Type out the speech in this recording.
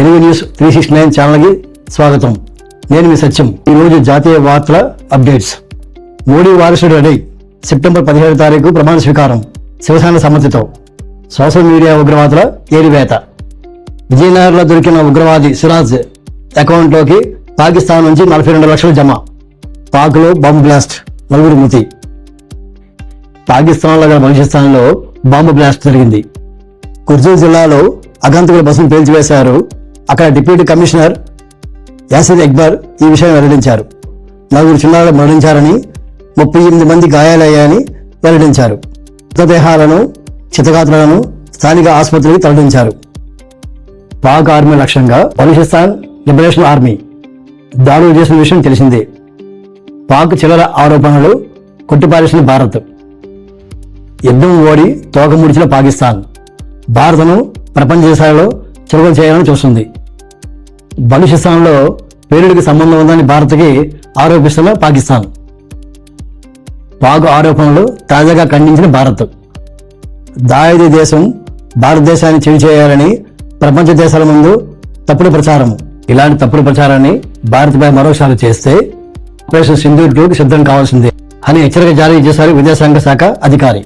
Telugu news three sixty nine ఛానల్కి స్వాగతం. నేను మీ సత్యం. ఈరోజు జాతీయ వార్తల అప్డేట్స్. మోడీ వారసుడు రెడీ. సెప్టెంబర్ పదిహేడు తారీఖు ప్రమాణ స్వీకారం. శివసేన సమ్మతితో. సోషల్ మీడియా ఉగ్రవాదుల ఏరివేత. విజయనగరంలో దొరికిన ఉగ్రవాది సిరాజ్ అకౌంట్లోకి పాకిస్తాన్ నుంచి నలభై రెండు లక్షలు జమ. పాక్లో బాంబు బ్లాస్ట్. నలుగురు మృతి. పాకిస్తాన్లో గల బలూచిస్తాన్లో బాంబు బ్లాస్ట్ జరిగింది. కుర్జూర్ జిల్లాలో అగంతకుల బస్సును పేల్చివేశారు అక్కడ డిప్యూటీ కమిషనర్ యాసిర్ అక్బర్ ఈ విషయం వెల్లడించారు. నలుగురు చిన్నారులు మరణించారని ముప్పై ఎనిమిది మంది గాయాలయ్యాయని వెల్లడించారు. మృతదేహాలను చితగాత్రులను స్థానిక ఆసుపత్రికి తరలించారు. పాక్ ఆర్మీ లక్ష్యంగా బలూచిస్తాన్ లిబరేషన్ ఆర్మీ దాడులు చేసిన విషయం తెలిసిందే. పాక్ చివర ఆరోపణలు కొట్టిపారేసిన భారత్. యుద్ధం ఓడి తోక ముడిచిన పాకిస్తాన్. భారత్ను ప్రపంచ దేశాలలో చురుకులు చేయాలని చూస్తుంది. బలూచిస్తాన్లో పేలుడికి సంబంధం ఉందని భారత్కి ఆరోపిస్తున్న పాకిస్తాన్. పాక్ ఆరోపణలు తాజాగా ఖండించిన భారత్. దాయిది దేశం భారతదేశాన్ని చెడు చేయాలని ప్రపంచ దేశాల ముందు తప్పుడు ప్రచారం. ఇలాంటి తప్పుడు ప్రచారాన్ని భారత్పై మరోసారి చేస్తే ఆపరేషన్ సింధు టూకి సిద్ధం కావాల్సిందే అని హెచ్చరిక జారీ చేశారు విదేశాంగ శాఖ అధికారి.